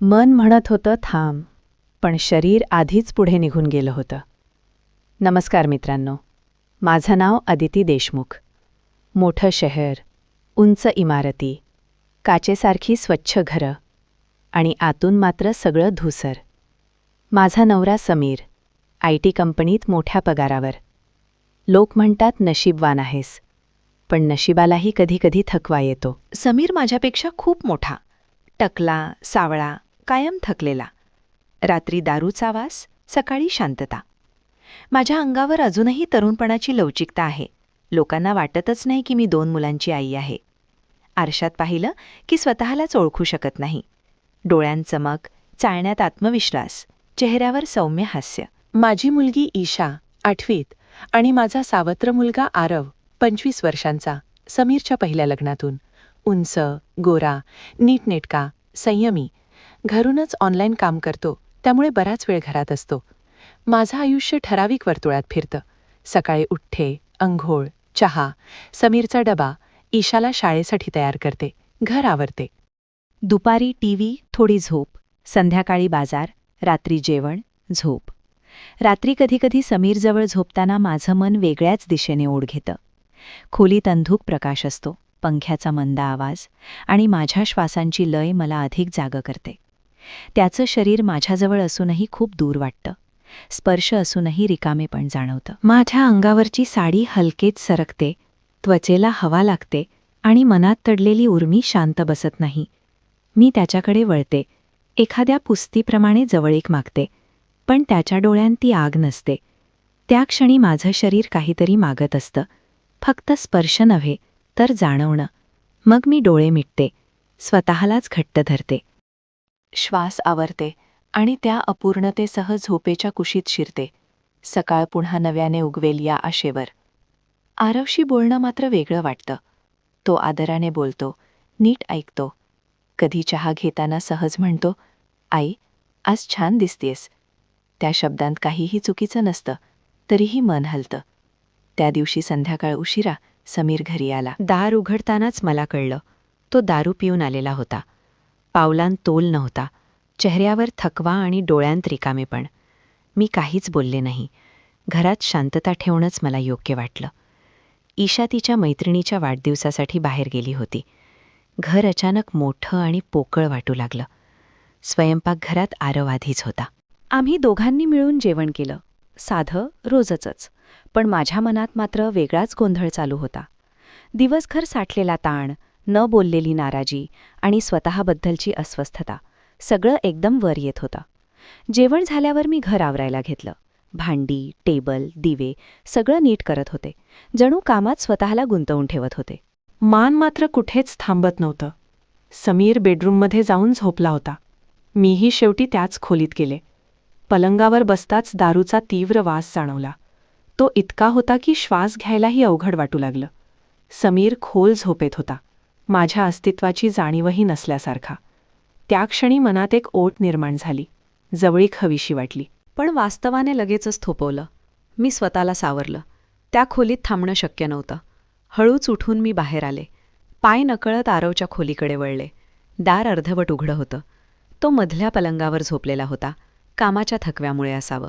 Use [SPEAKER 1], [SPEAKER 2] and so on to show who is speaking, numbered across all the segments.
[SPEAKER 1] मन म्हणत होतं थांब. पण शरीर आधीच पुढे निघून गेलं होतं. नमस्कार मित्रांनो. माझं नाव अदिती देशमुख. मोठं शहर उंच इमारती काचेसारखी स्वच्छ घरं आणि आतून मात्र सगळं धुसर. माझा नवरा समीर आय टी कंपनीत मोठ्या पगारावर. लोक म्हणतात नशीबवान आहेस. पण नशिबालाही कधीकधी थकवा येतो.
[SPEAKER 2] समीर माझ्यापेक्षा खूप मोठा. टकला सावळा कायम थकलेला. रात्री दारूचा वास सकाळी शांतता. माझ्या अंगावर अजूनही तरुणपणाची लवचिकता आहे. लोकांना वाटतच नाही की मी दोन मुलांची आई आहे. आरशात पाहिलं की स्वतःलाच ओळखू शकत नाही. डोळ्यांचमक चाळण्यात आत्मविश्वास चेहऱ्यावर सौम्य हास्य.
[SPEAKER 3] माझी मुलगी ईशा आठवीत आणि माझा सावत्र मुलगा आरव पंचवीस वर्षांचा समीरच्या पहिल्या लग्नातून. उंच गोरा नीटनेटका संयमी घरूनच ऑनलाईन काम करतो. त्यामुळे बराच वेळ घरात असतो. माझं आयुष्य ठराविक वर्तुळात फिरतं. सकाळी उठ्ठे अंघोळ चहा समीरचा डबा ईशाला शाळेसाठी तयार करते घर आवरते.
[SPEAKER 1] दुपारी टीव्ही थोडी झोप संध्याकाळी बाजार रात्री जेवण झोप. रात्री कधीकधी समीरजवळ झोपताना माझं मन वेगळ्याच दिशेने ओढ घेतं. खोलीत अंधूक प्रकाश असतो पंख्याचा मंद आवाज आणि माझ्या श्वासांची लय मला अधिक जाग करते. त्याचं शरीर माझ्याजवळ असूनही खूप दूर वाटतं. स्पर्श असूनही रिकामे पण जाणवतं. माझ्या अंगावरची साडी हलकेच सरकते त्वचेला हवा लागते आणि मनात तडलेली उर्मी शांत बसत नाही. मी त्याच्याकडे वळते. एखाद्या पुस्तीप्रमाणे जवळीक मागते. पण त्याच्या डोळ्यांत ती आग नसते. त्या क्षणी माझं शरीर काहीतरी मागत असतं. फक्त स्पर्श नव्हे तर जाणवणं. मग मी डोळे मिटते. स्वतःलाच घट्ट धरते. श्वास आवरते आणि त्या अपूर्णतेसह झोपेच्या कुशीत शिरते. सकाळ पुन्हा नव्याने उगवेल या आशेवर. आरवशी बोलणं मात्र वेगळं वाटतं. तो आदराने बोलतो नीट ऐकतो. कधी चहा घेताना सहज म्हणतो आई आज छान दिसतेस. त्या शब्दांत काहीही चुकीचं नसतं तरीही मन हलतं. त्या दिवशी संध्याकाळ उशिरा समीर घरी आला. दार उघडतानाच मला कळलं. तो दारू पिऊन आलेला होता. पावलांत तोल नव्हता. चेहऱ्यावर थकवा आणि डोळ्यांत रिकामेपण मी काहीच बोलले नाही. घरात शांतता ठेवणंच मला योग्य वाटलं. ईशा तिच्या मैत्रिणीच्या वाढदिवसासाठी बाहेर गेली होती. घर अचानक मोठं आणि पोकळ वाटू लागलं. स्वयंपाकघरात आरव आधीच होता. आम्ही दोघांनी मिळून जेवण केलं. साधं रोजचच. पण माझ्या मनात मात्र वेगळाच गोंधळ चालू होता. दिवसभर साठलेला ताण न बोललेली नाराजी आणि स्वतःबद्दलची अस्वस्थता सगळं एकदम वर येत होतं. जेवण झाल्यावर मी घर आवरायला घेतलं. भांडी टेबल दिवे सगळं नीट करत होते. जणू कामात स्वतःला गुंतवून ठेवत होते.
[SPEAKER 3] मान मात्र कुठेच थांबत नव्हतं. समीर बेडरूममध्ये जाऊन झोपला होता. मीही शेवटी त्याच खोलीत गेले. पलंगावर बसताच दारूचा तीव्र वास जाणवला. तो इतका होता की श्वास घ्यायलाही अवघड वाटू लागलं. समीर खोल झोपेत होता. माझ्या अस्तित्वाची जाणीवही नसल्यासारखा. त्या क्षणी मनात एक ओट निर्माण झाली. जवळीक हवीशी वाटली.
[SPEAKER 1] पण वास्तवाने लगेचच थोपवलं. मी स्वतःला सावरलं. त्या खोलीत थांबणं शक्य नव्हतं. हळूच उठून मी बाहेर आले. पाय नकळत आरवच्या खोलीकडे वळले. दार अर्धवट उघडं होतं. तो मधल्या पलंगावर झोपलेला होता. कामाच्या थकव्यामुळे असावं.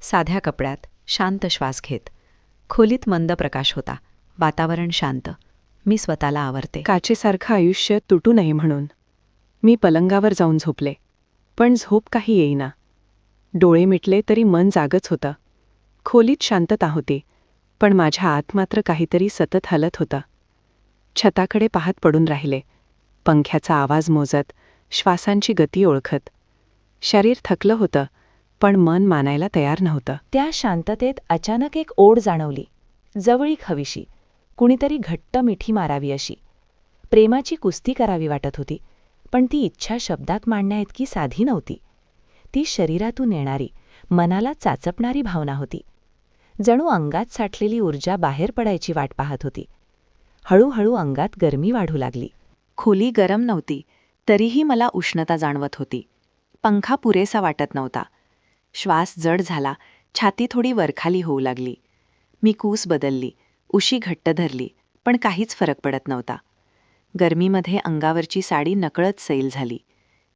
[SPEAKER 1] साध्या कपड्यात शांत श्वास घेत. खोलीत मंद प्रकाश होता. वातावरण शांत. मी स्वतःला आवरते.
[SPEAKER 3] काचेसारखं आयुष्य तुटू नये म्हणून. मी पलंगावर जाऊन झोपले. पण झोप काही येईना. डोळे मिटले तरी मन जागच होतं. खोलीत शांतता होती पण माझ्या आत मात्र काहीतरी सतत हलत होतं. छताकडे पाहत पडून राहिले. पंख्याचा आवाज मोजत श्वासांची गती ओळखत. शरीर थकलं होतं पण मन मानायला तयार नव्हतं.
[SPEAKER 1] त्या शांततेत अचानक एक ओढ जाणवली. जवळीक हवीशी. कुणीतरी घट्ट मिठी मारावी अशी. प्रेमाची कुस्ती करावी वाटत होती पण ती इच्छा शब्दात मांडण्याइतकी साधी नव्हती. ती शरीरातून येणारी मनाला चाचपणारी भावना होती. जणू अंगात साठलेली ऊर्जा बाहेर पडायची वाट पाहत होती. हळूहळू अंगात गरमी वाढू लागली. खोली गरम नव्हती तरीही मला उष्णता जाणवत होती. पंखा पुरेसा वाटत नव्हता. श्वास जड झाला छाती थोडी वरखाली होऊ लागली. मी कूस बदलली. उशी घट्ट धरली पण काहीच फरक पडत नव्हता. गरमीमध्ये अंगावरची साडी नकळत सैल झाली.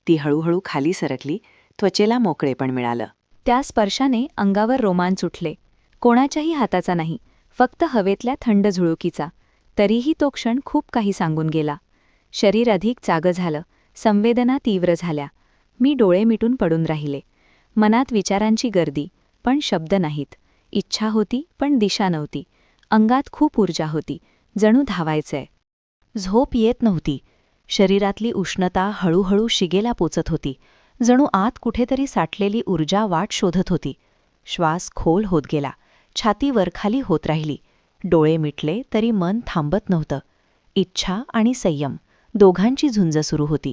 [SPEAKER 2] ती हळूहळू खाली सरकली त्वचेला मोकळेपण मिळालं.
[SPEAKER 1] त्या स्पर्शाने अंगावर रोमांच उठले. कोणाच्याही हाताचा नाही फक्त हवेतल्या थंड झुळुकीचा. तरीही तो क्षण खूप काही सांगून गेला. शरीर अधिक जागं झालं संवेदना तीव्र झाल्या. मी डोळे मिटून पडून राहिले. मनात विचारांची गर्दी पण शब्द नाहीत. इच्छा होती पण दिशा नव्हती. अंगात खूप ऊर्जा होती. जणू धावायचंय झोप येत नव्हती. शरीरातली उष्णता हळूहळू शिगेला पोचत होती. जणू आत कुठेतरी साठलेली ऊर्जा वाट शोधत होती. श्वास खोल होत गेला. छाती वरखाली होत राहिली. डोळे मिटले तरी मन थांबत नव्हतं. इच्छा आणि संयम दोघांची झुंज सुरू होती.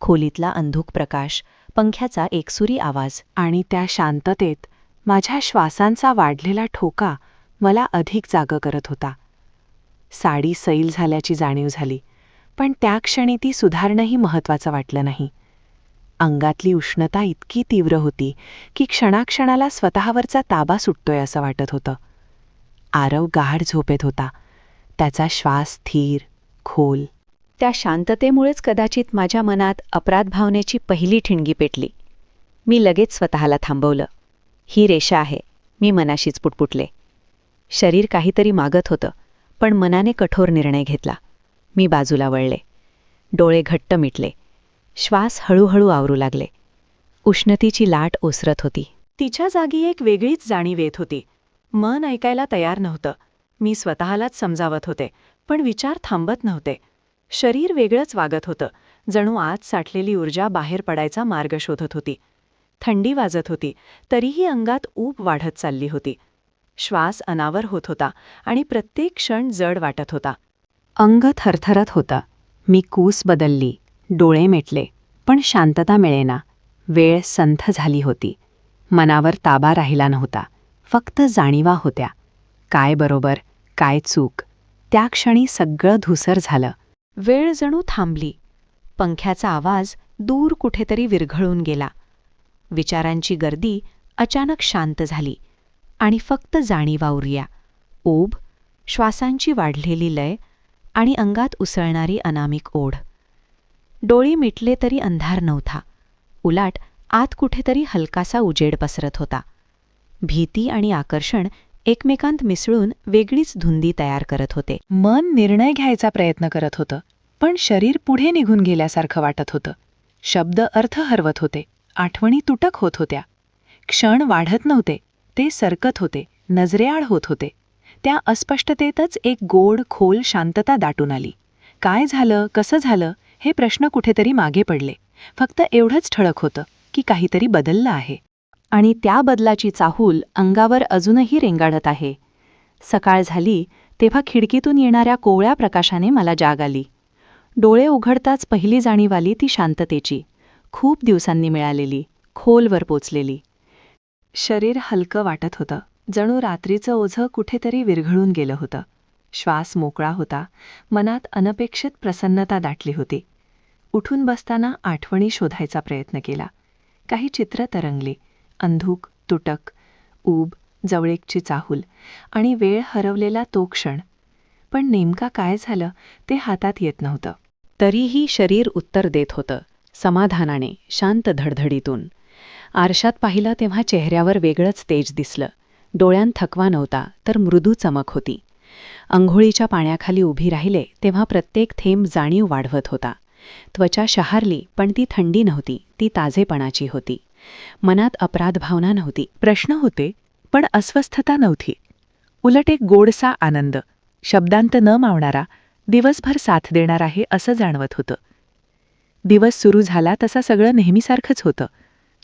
[SPEAKER 1] खोलीतला अंधुक प्रकाश पंख्याचा एकसुरी आवाज
[SPEAKER 3] आणि त्या शांततेत माझ्या श्वासांचा वाढलेला ठोका मला अधिक जागं करत होता. साडी सैल झाल्याची जाणीव झाली पण त्या क्षणी ती सुधारणंही महत्वाचं वाटलं नाही. अंगातली उष्णता इतकी तीव्र होती की क्षणाक्षणाला स्वतःवरचा ताबा सुटतोय असं वाटत होतं. आरव गाढ झोपेत होता. त्याचा श्वास स्थिर खोल.
[SPEAKER 1] त्या शांततेमुळेच कदाचित माझ्या मनात अपराध भावनेची पहिली ठिणगी पेटली. मी लगेच स्वतःला थांबवलं. ही रेषा आहे. मी मनाशीच पुटपुटले. शरीर काहीतरी मागत होतं पण मनाने कठोर निर्णय घेतला. मी बाजूला वळले. डोळे घट्ट मिटले. श्वास हळूहळू आवरू लागले. उष्णतीची लाट ओसरत होती.
[SPEAKER 2] तिच्या जागी एक वेगळीच जाणीव येत होती. मन ऐकायला तयार नव्हतं. मी स्वतःलाच समजावत होते पण विचार थांबत नव्हते. शरीर वेगळंच वागत होतं. जणू आत साठलेली ऊर्जा बाहेर पडायचा मार्ग शोधत होती. थंडी वाजत होती. तरीही अंगात ऊब वाढत चालली होती. श्वास अनावर होत होता आणि प्रत्येक क्षण जड वाटत होता.
[SPEAKER 3] अंग थरथरत होतं. मी कूस बदलली डोळे मिटले पण शांतता मिळेना. वेळ संथ झाली होती. मनावर ताबा राहिला नव्हता. फक्त जाणीवा होत्या. काय बरोबर काय चूक. त्या क्षणी सगळं धुसर झालं.
[SPEAKER 1] वेळ जणू थांबली. पंख्याचा आवाज दूर कुठेतरी विरघळून गेला. विचारांची गर्दी अचानक शांत झाली. आणि फक्त जाणीवा उरल्या. श्वासांची वाढलेली लय आणि अंगात उसळणारी अनामिक ओढ. डोळी मिटले तरी अंधार नव्हता. उलाट आत कुठेतरी हलकासा उजेड पसरत होता. भीती आणि आकर्षण एकमेकांत मिसळून वेगळीच धुंदी तयार करत होते.
[SPEAKER 3] मन निर्णय घ्यायचा प्रयत्न करत होतं पण शरीर पुढे निघून गेल्यासारखं वाटत होतं. शब्द अर्थ हरवत होते आठवणी तुटक होत होत्या. क्षण वाढत नव्हते ते सरकत होते नजरेआड होत होते. त्या अस्पष्टतेतच एक गोड खोल शांतता दाटून आली. काय झालं कसं झालं हे प्रश्न कुठेतरी मागे पडले. फक्त एवढंच ठळक होतं की काहीतरी बदललं आहे.
[SPEAKER 1] आणि त्या बदलाची चाहूल अंगावर अजूनही रेंगाळत आहे. सकाळ झाली तेव्हा खिडकीतून येणाऱ्या कोवळ्या प्रकाशाने मला जाग आली. डोळे उघडताच पहिली जाणीव आली ती शांततेची. खूप दिवसांनी मिळालेली खोलवर पोचलेली.
[SPEAKER 3] शरीर हलकं वाटत होतं. जणू रात्रीचं ओझं कुठेतरी विरघळून गेलं होतं. श्वास मोकळा होता. मनात अनपेक्षित प्रसन्नता दाटली होती. उठून बसताना आठवणी शोधायचा प्रयत्न केला. काही चित्र तरंगली. अंधूक तुटक ऊब जवळेकची चाहूल आणि वेळ हरवलेला तो क्षण. पण नेमका काय झालं ते हातात येत नव्हतं.
[SPEAKER 1] तरीही शरीर उत्तर देत होतं. समाधानाने शांत धडधडीतून. आरशात पाहिलं तेव्हा चेहऱ्यावर वेगळंच तेज दिसलं. डोळ्यांत थकवा नव्हता तर मृदू चमक होती. अंघोळीच्या पाण्याखाली उभी राहिले तेव्हा प्रत्येक थेंब जाणीव वाढवत होता. त्वचा शहारली पण ती थंडी नव्हती ती ताजेपणाची होती. मनात अपराध भावना नव्हती.
[SPEAKER 3] प्रश्न होते पण अस्वस्थता नव्हती. उलट एक गोडसा आनंद शब्दांत न मावणारा दिवसभर साथ देणार आहे असं जाणवत होतं. दिवस सुरू झाला तसा सगळं नेहमीसारखंच होतं.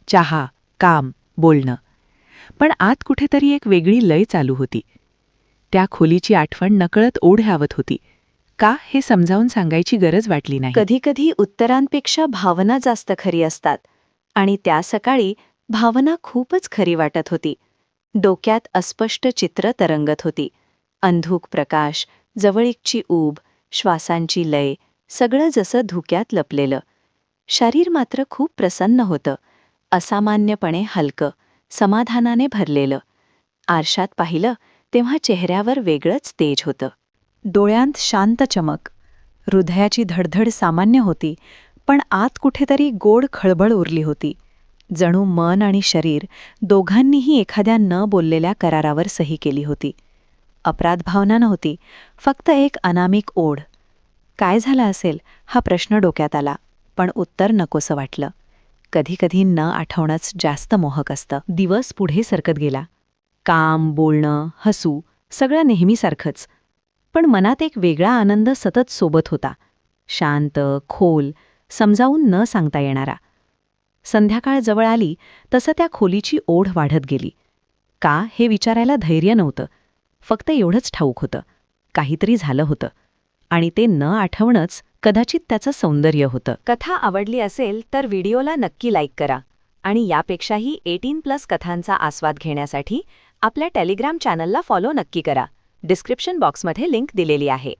[SPEAKER 3] चहा काम बोलणं. पण आत कुठेतरी एक वेगळी लय चालू होती. त्या खोलीची आठवण नकळत ओढ आवत होती. का हे समजावून सांगायची गरज वाटली नाही.
[SPEAKER 1] कधीकधी उत्तरांपेक्षा भावना जास्त खरी असतात. आणि त्या सकाळी भावना खूपच खरी वाटत होती. डोक्यात अस्पष्ट चित्र तरंगत होती. अंधूक प्रकाश जवळीकची ऊब श्वासांची लय सगळं जसं धुक्यात लपलेलं. शरीर मात्र खूप प्रसन्न होतं. असामान्यपणे हलकं समाधानाने भरलेलं. आरशात पाहिलं तेव्हा चेहऱ्यावर वेगळंच तेज होतं. डोळ्यांत शांत चमक. हृदयाची धडधड सामान्य होती पण आत कुठेतरी गोड खळबळ उरली होती. जणू मन आणि शरीर दोघांनीही एखाद्या न बोललेल्या करारावर सही केली होती. अपराध भावना नव्हती फक्त एक अनामिक ओढ. काय झालं असेल? हा प्रश्न डोक्यात आला पण उत्तर नकोसं वाटलं. कधीकधी न आठवणंच जास्त मोहक असतं. दिवस पुढे सरकत गेला. काम बोलणं हसू सगळं नेहमीसारखंच. पण मनात एक वेगळा आनंद सतत सोबत होता. शांत खोल समजावून न सांगता येणारा. संध्याकाळ जवळ आली तसं त्या खोलीची ओढ वाढत गेली. का हे विचारायला धैर्य नव्हतं. फक्त एवढंच ठाऊक होतं. काहीतरी झालं होतं. आणि ते न आठवणंच कदाचित त्याचं सौंदर्य होतं.
[SPEAKER 2] कथा आवडली असेल तर व्हिडिओला नक्की लाईक करा आणि यापेक्षाही एटीन प्लस कथांचा आस्वाद घेण्यासाठी आपल्या टेलिग्राम चॅनलला फॉलो नक्की करा. डिस्क्रिप्शन बॉक्समध्ये लिंक दिलेली आहे.